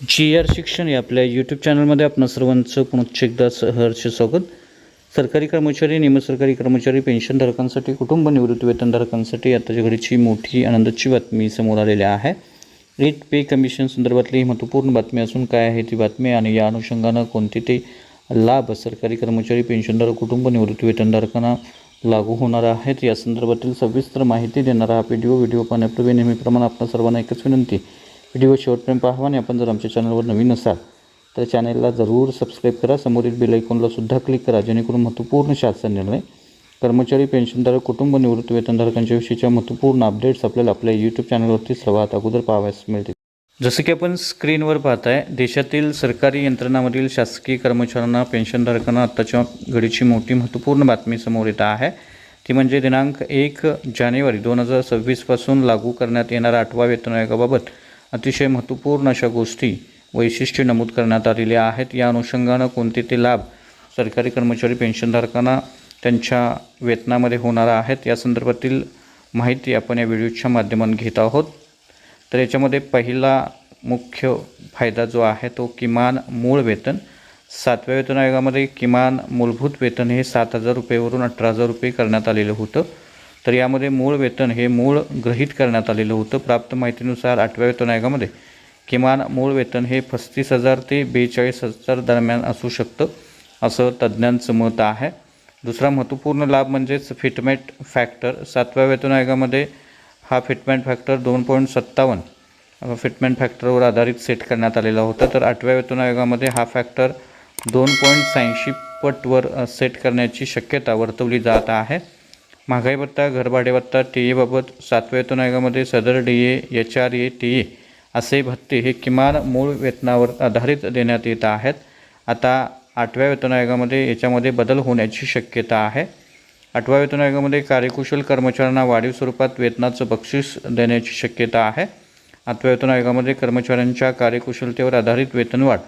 जी R शिक्षण या आपल्या यूट्यूब चॅनलमध्ये आपण सर्वांचं पुनश्च एकदा सहर्ष स्वागत. सरकारी कर्मचारी निमसरकारी कर्मचारी पेन्शनधारकांसाठी कुटुंब निवृत्ती वेतनधारकांसाठी आताच्या घडीची मोठी आनंदाची बातमी समोर आलेली आहे. रेट पे कमिशन संदर्भातली ही महत्त्वपूर्ण बातमी असून काय आहे ती बातमी आणि या अनुषंगानं कोणते ते लाभ सरकारी कर्मचारी पेन्शनधारक कुटुंब निवृत्ती वेतनधारकांना लागू होणार आहेत? या संदर्भातील सविस्तर माहिती देणारा हा व्हिडिओ व्हिडिओ पाहण्यापूर्वी नेहमीप्रमाणे आपल्या सर्वांना एकच विनंती व्हिडिओ शेवटपर्यंत पाहावा आणि आपण जर आमच्या चॅनलवर नवीन असाल तर चॅनलला जरूर सबस्क्राईब करा. समोरील बेल आयकॉनला सुद्धा क्लिक करा जेणेकरून महत्त्वपूर्ण शासन निर्णय कर्मचारी पेन्शनधारक कुटुंब निवृत्ती वेतनधारकांच्या विषयीच्या महत्त्वपूर्ण अपडेट्स आपल्याला आपल्या यूट्यूब चॅनलवरती सर्वात अगोदर पाहावयास मिळतील. जसं की आपण स्क्रीनवर पाहताय देशातील सरकारी यंत्रणामधील शासकीय कर्मचाऱ्यांना पेन्शनधारकांना आत्ताच्या घडीची मोठी महत्त्वपूर्ण बातमी समोर येत आहे. ती म्हणजे दिनांक एक जानेवारी दोन हजार सव्वीसपासून लागू करण्यात येणाऱ्या आठवा वेतन आयोगाबाबत. अतिशय महत्त्वपूर्ण अशा गोष्टी वैशिष्ट्ये नमूद करण्यात आलेल्या आहेत. या अनुषंगानं कोणते ते लाभ सरकारी कर्मचारी पेन्शनधारकांना त्यांच्या वेतनामध्ये होणार आहेत या संदर्भातील माहिती आपण या व्हिडिओच्या माध्यमातून घेत आहोत. तर याच्यामध्ये पहिला मुख्य फायदा जो आहे तो किमान मूळ वेतन. सातव्या वेतन आयोगामध्ये किमान मूलभूत वेतन हे सात हजार रुपयेवरून अठरा हजार रुपये करण्यात आलेलं होतं. तर यामध्ये मूळ वेतन हे मूळ गृहीत करण्यात आलेलं होतं. प्राप्त माहितीनुसार आठव्या वेतन आयोगामध्ये किमान मूळ वेतन हे पस्तीस हजार ते बेचाळीस हजार दरम्यान असू शकतं असं तज्ज्ञांचं मत आहे. दुसरा महत्त्वपूर्ण लाभ म्हणजेच फिटमेट फॅक्टर. सातव्या वेतन आयोगामध्ये हा फिटमेंट फॅक्टर दोन पॉईंट सत्तावन्न फिटमेंट फॅक्टरवर आधारित सेट करण्यात आलेला होता. तर आठव्या वेतन आयोगामध्ये हा फॅक्टर दोन पॉईंट शहाऐंशी पटवर सेट करण्याची शक्यता वर्तवली जात आहे. महागाई भत्ता घरभाडे भत्ता टी एबाबत सातव्या वेतन आयोगामध्ये सदर D A H R A T A असे भत्ते हे किमान मूळ वेतनावर आधारित देण्यात येत आहेत. आता आठव्या वेतन आयोगामध्ये याच्यामध्ये बदल होण्याची शक्यता आहे. आठव्या वेतन आयोगामध्ये कार्यकुशल कर्मचाऱ्यांना वाढीव स्वरूपात वेतनाचं बक्षीस देण्याची शक्यता आहे. आठव्या वेतन आयोगामध्ये कर्मचाऱ्यांच्या कार्यकुशलतेवर आधारित वेतनवाढ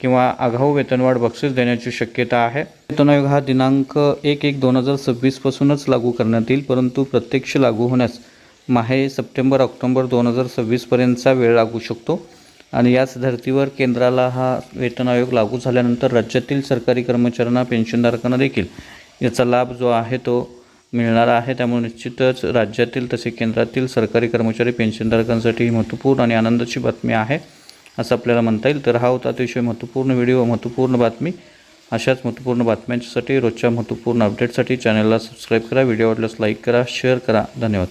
किंवा आगाऊ वेतनवाढ बक्षीस देण्याची शक्यता आहे. वेतन आयोग हा दिनांक एक एक दोन हजार सव्वीसपासूनच लागू करण्यात येईल परंतु प्रत्यक्ष लागू होण्यास माहे सप्टेंबर ऑक्टोबर दोन हजार सव्वीसपर्यंतचा वेळ लागू शकतो. आणि याच धर्तीवर केंद्राला हा वेतन आयोग लागू झाल्यानंतर राज्यातील सरकारी कर्मचाऱ्यांना पेन्शनधारकांना देखील याचा लाभ जो आहे तो मिळणार आहे. त्यामुळे निश्चितच राज्यातील तसे केंद्रातील सरकारी कर्मचारी पेन्शनधारकांसाठी ही महत्त्वपूर्ण आणि आनंदाची बातमी आहे. असं आपल्याला म्हणता येईल. तर हा होता अतिशय महत्त्वपूर्ण व्हिडिओ महत्त्वपूर्ण बातमी. अशाच महत्त्वपूर्ण बातम्यांसाठी रोजच्या महत्त्वपूर्ण अपडेटसाठी चॅनलला सबस्क्राईब करा. व्हिडिओ आवडल्यास लाईक करा शेअर करा. धन्यवाद.